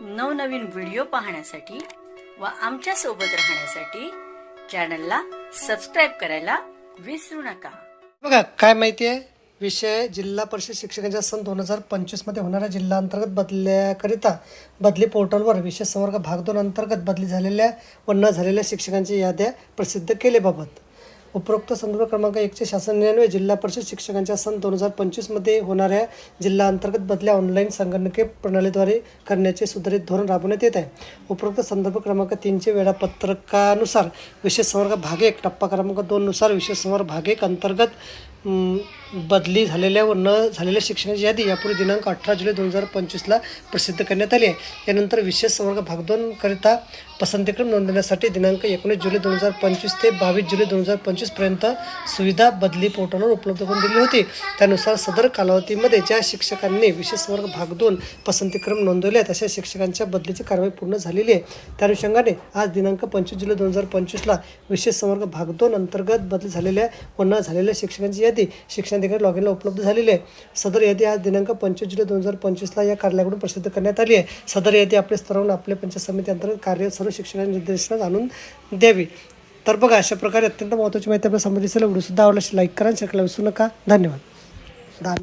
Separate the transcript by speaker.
Speaker 1: नवनवीन व्हिडिओ पाहण्यासाठी व आमच्यासोबत राहण्यासाठी चॅनलला सबस्क्राईब करायला विसरू नका.
Speaker 2: बघा काय माहिती आहे? विषय जिल्हा परिषद शिक्षकांच्या सन दोन हजार पंचवीसमध्ये होणाऱ्या जिल्हा अंतर्गत बदल्याकरिता बदली पोर्टलवर विशेष संवर्ग भाग दोन अंतर्गत बदली झालेल्या व न झालेल्या शिक्षकांच्या याद्या प्रसिद्ध केलेबाबत उपरोक्त संदर्भ क्रमांक एकचे शासन निर्णय जिल्हा परिषद शिक्षकांच्या सन दोन हजार पंचवीसमध्ये होणाऱ्या जिल्हा अंतर्गत बदल्या ऑनलाईन संगणकीय प्रणालीद्वारे करण्याचे सुधारित धोरण राबवण्यात येत आहे. उपरोक्त संदर्भ क्रमांक तीनचे वेळापत्रकानुसार विशेष संवर्ग भाग एक टप्पा क्रमांक दोननुसार विशेष संवर्ग भाग एक अंतर्गत बदली झालेल्या व न झालेल्या शिक्षणाची यादी यापूर्वी दिनांक अठरा जुलै दोन हजार पंचवीसला प्रसिद्ध करण्यात आली आहे. यानंतर विशेष संवर्ग भाग दोनकरिता पसंतीक्रम नोंदवण्यासाठी दिनांक एकोणीस जुलै दोन हजार पंचवीस ते बावीस जुलै दोन हजार पंचवीसपर्यंत सुविधा बदली पोर्टलवर उपलब्ध करून दिली होती. त्यानुसार सदर कालावधीमध्ये ज्या शिक्षकांनी विशेष वर्ग भाग दोन पसंतीक्रम नोंदवले आहेत अशा शिक्षकांच्या बदलीची कारवाई पूर्ण झालेली आहे. त्या अनुषंगाने आज दिनांक पंचवीस जुलै दोन हजार पंचवीसला विशेष संवर्ग भाग दोन अंतर्गत बदली झालेल्या व न झालेल्या शिक्षकांची यादी शिक्षणाधिकारी लॉग इनला उपलब्ध झालेली आहे सदर यादी आज दिनांक पंचवीस जुलै दोन हजार पंचवीसला या कार्यालयाकडून प्रसिद्ध करण्यात आली आहे. सदर यादी आपल्या स्तरावरून आपल्या पंचायत समिती अंतर्गत कार्य सर्व शिक्षकांच्या निर्देशनात आणून द्यावी. तर बघा अशा प्रकारे अत्यंत महत्त्वाची माहिती आपल्या संबंधित व्हिडिओ सुद्धा आवडल्यास लाईक करा शेअर विसरू नका. धन्यवाद. धन्यवाद.